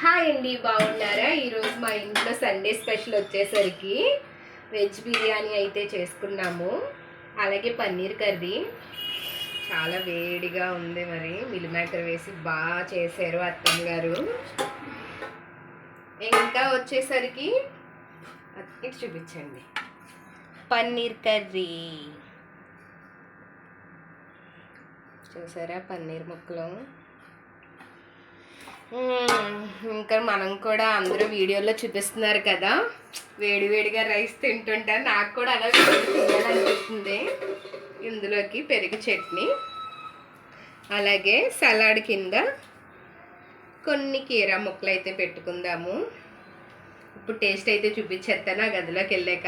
Hi అండి బాగున్నారా? ఈరోజు మా ఇంట్లో సండే స్పెషల్ వచ్చేసరికి వెజ్ బిర్యానీ అయితే చేసుకున్నాము. అలాగే పన్నీర్ కర్రీ. చాలా వేడిగా ఉంది మరి. మిల్ వేసి బాగా చేశారు అత్తమ్మ గారు. ఇంకా వచ్చేసరికి ఇటు చూపించండి. పన్నీర్ కర్రీ. చూసారా పన్నీర్ ముక్కలు? ఇంకా మనం కూడా అందరూ వీడియోలో చూపిస్తున్నారు కదా. వేడివేడిగా రైస్ తింటుంటే నాకు కూడా అలా తినాలనిపిస్తుంది. ఇందులోకి పెరుగు చట్నీ అలాగే సలాడ్ కింద కొన్ని కీరా ముక్కలు అయితే పెట్టుకుందాము. ఇప్పుడు టేస్ట్ అయితే చూపించేస్తాను ఆ గదిలోకి వెళ్ళాక.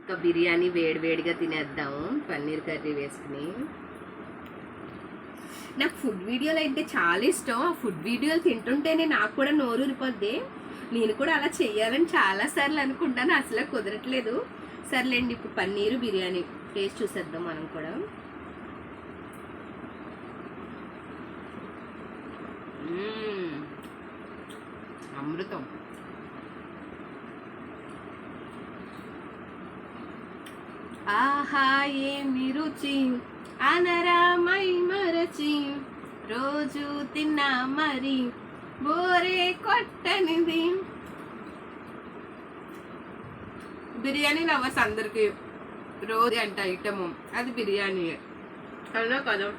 ఇంకా బిర్యానీ వేడివేడిగా తినేద్దాము పన్నీర్ కర్రీ వేసుకుని. నాకు ఫుడ్ వీడియోలు అంటే చాలా ఇష్టం. ఆ ఫుడ్ వీడియోలు తింటుంటేనే నాకు కూడా నోరు ఊరిపోద్ది. నేను కూడా అలా చేయాలని చాలా సార్లు అనుకుంటాను. అసలు కుదరట్లేదు. సర్లేండి ఇప్పుడు పన్నీరు బిర్యానీ టేస్ట్ చూసేద్దాం మనం కూడా. అమృతం. ఆహా ఏమి రుచి? అనరామై రుచి రోజు తిన్నా మరి బోరే కొట్టనిది. బిర్యానీ లవర్స్ అందరికి. రోజు అంట ఐటమ్. అది బిర్యానీ అవునా కదా?